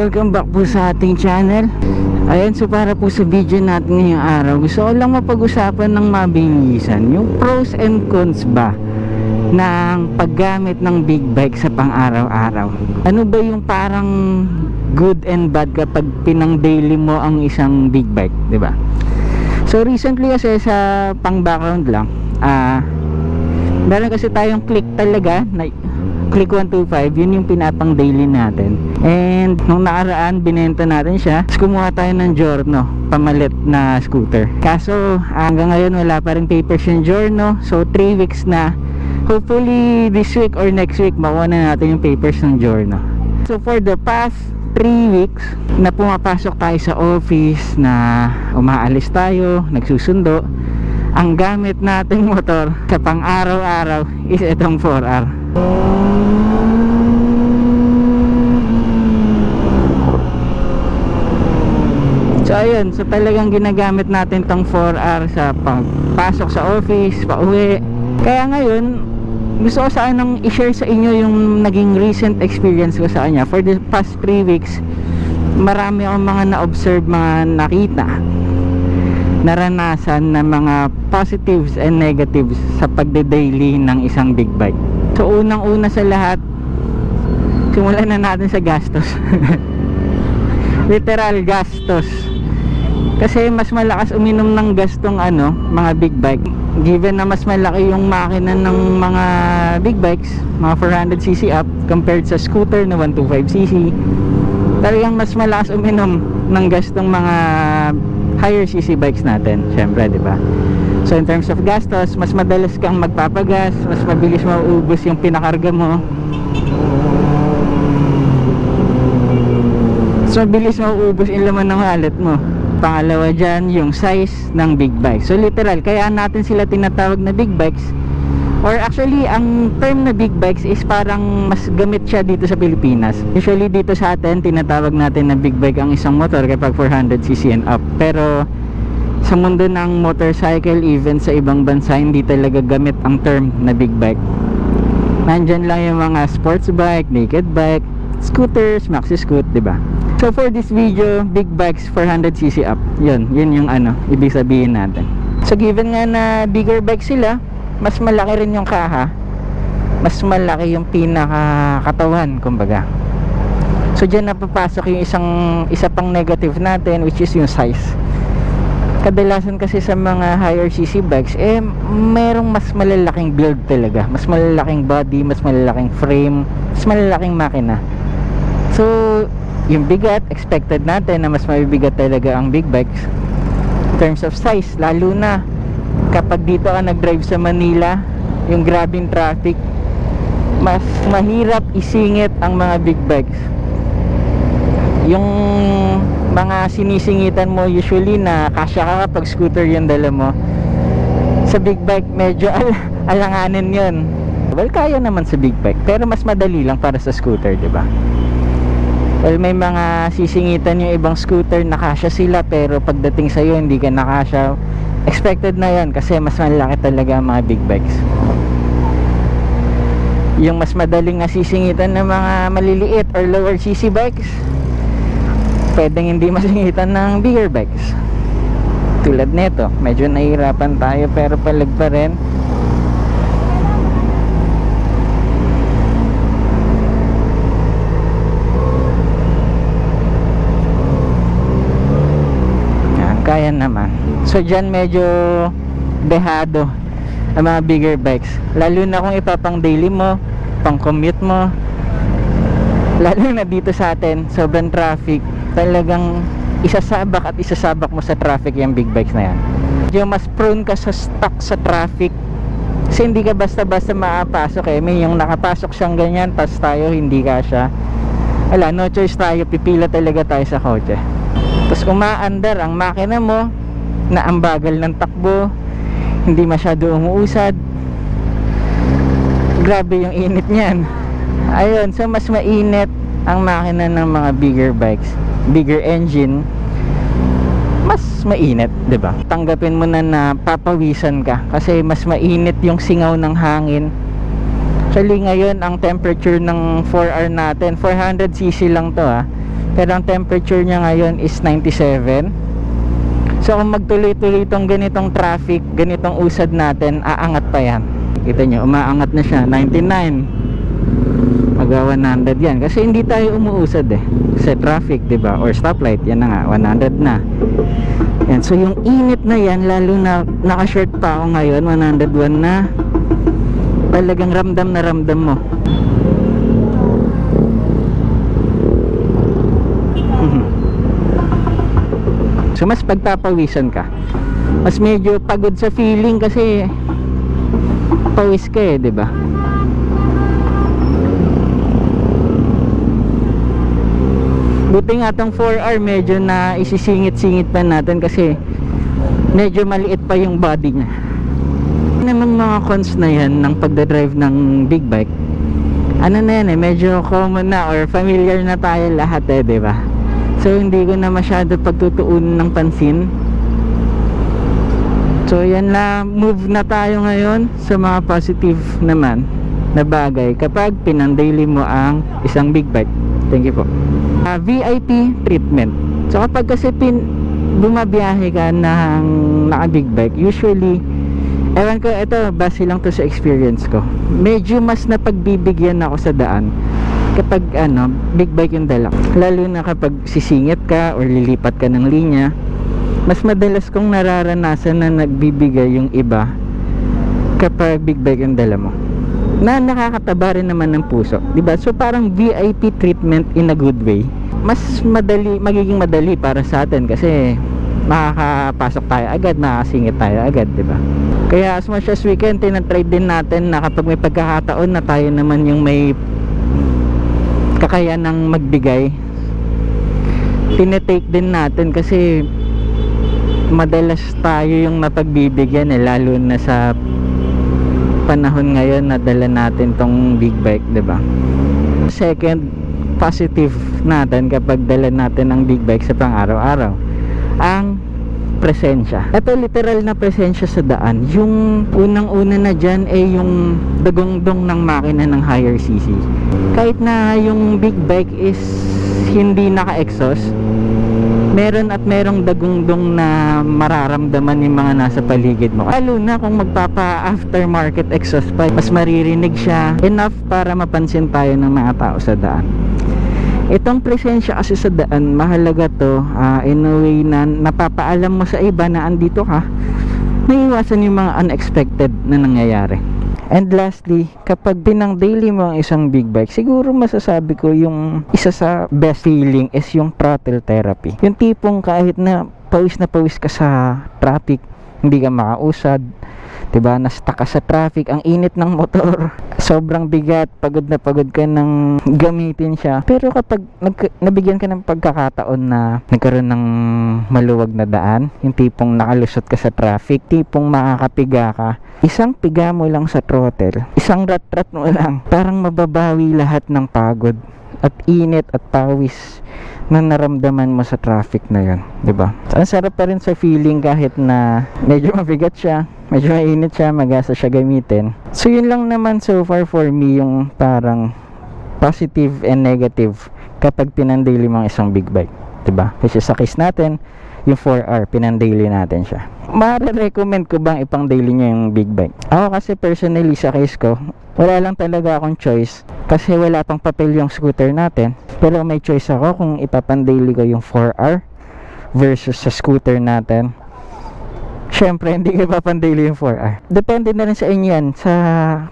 welcome back po sa ating channel Ayan, so para po sa video natin ngayong araw Gusto ko lang mapag-usapan ng mabilisan Yung pros and cons ba ng paggamit ng big bike sa pang-araw-araw Ano ba yung parang good and bad kapag pinang daily mo ang isang big bike, ba? So recently kasi sa pang background lang ah meron kasi tayong click talaga na click 125 yun yung pinapang daily natin. And nung nakaraan binenta natin siya. Kumuha tayo ng Giorno pamalit na scooter. Kaso hanggang ngayon wala pa rin papers yung Giorno so 3 weeks na. Hopefully this week or next week makuha na natin yung papers ng Giorno so for the past 3 weeks na pumapasok tayo sa office na umaalis tayo nagsusundo. Ang gamit nating motor sa pang araw-araw is itong 4R So ayun, so talagang ginagamit natin tong 4R sa pagpasok sa office, pauwi. Kaya ngayon, gusto ko sanang i-share sa inyo yung naging recent experience ko sa kanya. For the past 3 weeks, marami akong mga na-observe, mga nakita, naranasan na mga positives and negatives sa pagde-daily ng isang big bike. So unang-una sa lahat, simulan na natin sa gastos. Literal gastos. Kasi mas malakas uminom ng gastong ano, mga big bike. Given na mas malaki yung makina ng mga big bikes, mga 400cc up compared sa scooter na 125cc. Talagang mas malakas uminom ng gastong mga higher cc bikes natin, syempre, 'di ba? So in terms of gastos, mas madalas kang magpapagas, mas mabilis mauubos yung pinakarga mo. Mas mabilis mauubos yung laman ng wallet mo. Pangalawa dyan, yung size ng big bike. So literal, kaya natin sila tinatawag na big bikes. Or actually, ang term na big bikes is parang mas gamit siya dito sa Pilipinas. Usually dito sa atin, tinatawag natin na big bike ang isang motor kapag 400cc and up. Pero sa mundo ng motorcycle, even sa ibang bansa, hindi talaga gamit ang term na big bike. Nandyan lang yung mga sports bike, naked bike, scooters, maxi scoot, 'di ba? So for this video, big bikes 400cc up. 'Yun, 'yun yung ano, ibig sabihin natin. So given nga na bigger bike sila, mas malaki rin yung kaha. Mas malaki yung pinaka katawan, kumbaga. So diyan napapasok yung isang isa pang negative natin which is yung size. Kadalasan kasi sa mga higher cc bikes eh merong mas malalaking build talaga, mas malalaking body, mas malalaking frame, mas malalaking makina. So, yung bigat, expected natin na mas mabibigat talaga ang big bikes in terms of size, lalo na kapag dito ka nag-drive sa Manila, yung grabing traffic, mas mahirap isingit ang mga big bikes. Yung mga sinisingitan mo usually na kasya ka kapag scooter yung dala mo, sa big bike medyo al alanganin yun. Well, kaya naman sa big bike, pero mas madali lang para sa scooter, di ba? Well, may mga sisingitan yung ibang scooter nakasya sila pero pagdating sa iyo hindi ka nakasya. Expected na 'yon kasi mas malaki talaga ang mga big bikes. Yung mas madaling nasisingitan ng mga maliliit or lower cc bikes, pwedeng hindi masingitan ng bigger bikes. Tulad nito, medyo nahihirapan tayo pero palag pa rin. Kaya naman. So dyan medyo behado ang mga bigger bikes. Lalo na kung ipapang daily mo, pang commute mo. Lalo na dito sa atin, sobrang traffic. Talagang isasabak at isasabak mo sa traffic yung big bikes na yan. Medyo mas prone ka sa stuck sa traffic. Kasi hindi ka basta-basta makapasok eh. May yung nakapasok siyang ganyan, tas tayo hindi ka siya. Wala, no choice tayo. Pipila talaga tayo sa kotse. Tapos umaandar ang makina mo na ang bagal ng takbo, hindi masyado umuusad. Grabe yung init niyan. Ayun, so mas mainit ang makina ng mga bigger bikes, bigger engine. Mas mainit, ba? Tanggapin mo na na papawisan ka kasi mas mainit yung singaw ng hangin. Actually ngayon ang temperature ng 4R natin, 400cc lang to ah. Pero ang temperature niya ngayon is 97. So kung magtuloy-tuloy itong ganitong traffic, ganitong usad natin, aangat pa yan. Kita nyo, umaangat na siya, 99. Mag 100 yan. Kasi hindi tayo umuusad eh. Kasi traffic, di ba Or stoplight, yan na nga, 100 na. Yan. So yung init na yan, lalo na naka-short pa ako ngayon, 101 na. Talagang ramdam na ramdam mo. So mas pagpapawisan ka. Mas medyo pagod sa feeling kasi pawis ka eh, 'di ba? Buti nga tong 4R medyo na isisingit-singit pa natin kasi medyo maliit pa yung body niya. Naman mga cons na yan ng pagdadrive ng big bike. Ano na yan eh, medyo common na or familiar na tayo lahat eh, 'di ba? So hindi ko na masyado pagtutuunan ng pansin. So yan na, move na tayo ngayon sa mga positive naman na bagay kapag pinandaily mo ang isang big bike. Thank you po. Ah, VIP treatment. So kapag kasi pin bumabiyahe ka ng naka big bike, usually ewan ko, ito base lang to sa experience ko. Medyo mas napagbibigyan ako sa daan kapag ano, big bike yung dala. Lalo na kapag sisingit ka or lilipat ka ng linya, mas madalas kong nararanasan na nagbibigay yung iba kapag big bike yung dala mo. Na nakakataba rin naman ng puso 'di ba? So parang VIP treatment in a good way. Mas madali magiging madali para sa atin kasi makakapasok tayo agad makakasingit tayo agad 'di ba? Kaya as much as we can tinatry din natin na kapag may pagkakataon na tayo naman yung may kakayanang magbigay tinetake din natin kasi madalas tayo yung napagbibigyan eh lalo na sa panahon ngayon na dala natin tong big bike ba? Second positive natin kapag dala natin ang big bike sa pang araw-araw ang presensya. Ito literal na presensya sa daan. Yung unang-una na dyan ay yung dagongdong ng makina ng higher cc kahit na yung big bike is hindi naka-exhaust meron at merong dagungdong na mararamdaman yung mga nasa paligid mo. Lalo na kung magpapa aftermarket exhaust pa mas maririnig siya enough para mapansin tayo ng mga tao sa daan itong presensya kasi sa daan mahalaga to ah, in a way na napapaalam mo sa iba na andito ka naiiwasan yung mga unexpected na nangyayari And lastly, kapag binang daily mo ang isang big bike, siguro masasabi ko yung isa sa best feeling is yung throttle therapy. Yung tipong kahit na pawis na pawis ka sa traffic, hindi ka makausad, 'di ba? Na-stuck ka sa traffic, ang init ng motor, sobrang bigat, pagod na pagod ka nang gamitin siya. Pero kapag nag- nabigyan ka ng pagkakataon na nagkaroon ng maluwag na daan, yung tipong nakalusot ka sa traffic, tipong makakapiga ka, isang piga mo lang sa throttle, isang rat-rat mo lang, parang mababawi lahat ng pagod at init at pawis na naramdaman mo sa traffic na yun, 'di ba? Ang sarap pa rin sa feeling kahit na medyo mabigat siya, medyo mainit siya, magasa siya gamitin. So yun lang naman so far for me yung parang positive and negative kapag pinandaily mo ang isang big bike, 'di ba? Kasi sa case natin, yung 4R, pinandaily natin siya. Mare-recommend ko bang ipang daily niya yung big bike? Ako kasi personally sa case ko, wala lang talaga akong choice kasi wala pang papel yung scooter natin. Pero may choice ako kung ipapandaily ko yung 4R versus sa scooter natin. Siyempre, hindi ko ipapandaily yung 4R. Depende na rin sa inyo yan sa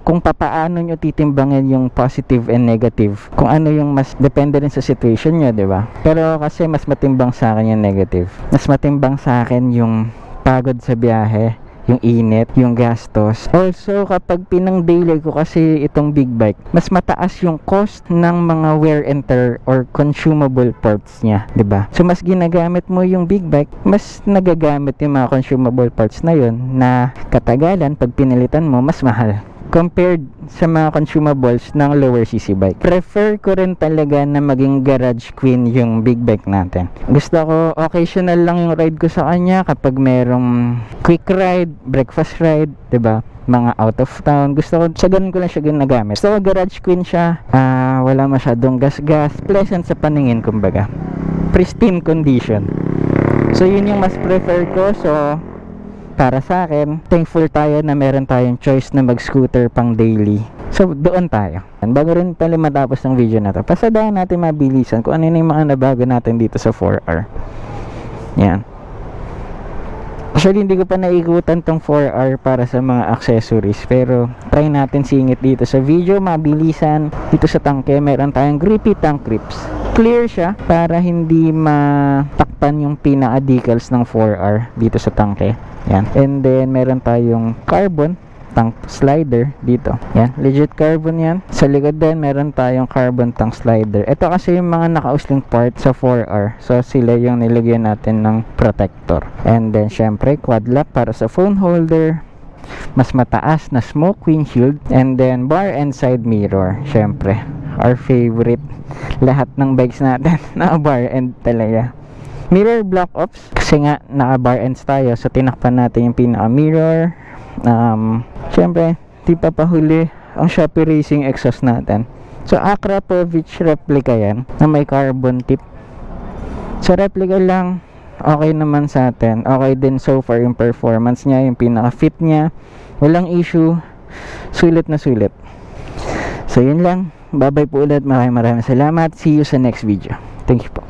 kung papaano nyo titimbangin yung positive and negative. Kung ano yung mas depende rin sa situation nyo, di ba? Pero kasi mas matimbang sa akin yung negative. Mas matimbang sa akin yung pagod sa biyahe, yung init, yung gastos. Also, kapag pinang daily ko kasi itong big bike, mas mataas yung cost ng mga wear and tear or consumable parts niya, 'di ba? So mas ginagamit mo yung big bike, mas nagagamit yung mga consumable parts na yon na katagalan pag pinilitan mo mas mahal compared sa mga consumables ng lower cc bike. Prefer ko rin talaga na maging garage queen yung big bike natin. Gusto ko occasional lang yung ride ko sa kanya kapag merong quick ride, breakfast ride, 'di ba? mga out of town. Gusto ko, sa ganun ko lang siya ginagamit. Gusto ko garage queen siya. Ah, wala masyadong gas-gas. Pleasant sa paningin, kumbaga. Pristine condition. So, yun yung mas prefer ko. So, para sa akin, thankful tayo na meron tayong choice na mag-scooter pang daily. So, doon tayo. And bago rin pala matapos ng video na to, pasadahan natin mabilisan kung ano yung mga nabago natin dito sa 4R. Yan. Actually, hindi ko pa naikutan tong 4R para sa mga accessories. Pero, try natin singit dito sa video. Mabilisan. Dito sa tangke, meron tayong grippy tank grips. Clear siya para hindi matakpan yung pinaka-decals ng 4R dito sa tangke. Yan. And then, meron tayong carbon tank slider dito. Yan, legit carbon yan. Sa likod din, meron tayong carbon tank slider. Ito kasi yung mga nakausling part sa 4R. So, sila yung nilagyan natin ng protector. And then, syempre, quad lock para sa phone holder. Mas mataas na smoke windshield. And then, bar and side mirror. Syempre, our favorite. Lahat ng bikes natin, naka-bar end talaga mirror block ops kasi nga naka bar ends tayo so tinakpan natin yung pinaka mirror um, syempre di pa pahuli ang Shopee Racing exhaust natin. So Akrapovic replica yan na may carbon tip. Sa replica lang okay naman sa atin. Okay din so far yung performance niya yung pinaka fit niya. Walang issue. Sulit na sulit. So yun lang. Bye bye po ulit. Maraming maraming salamat. See you sa next video. Thank you po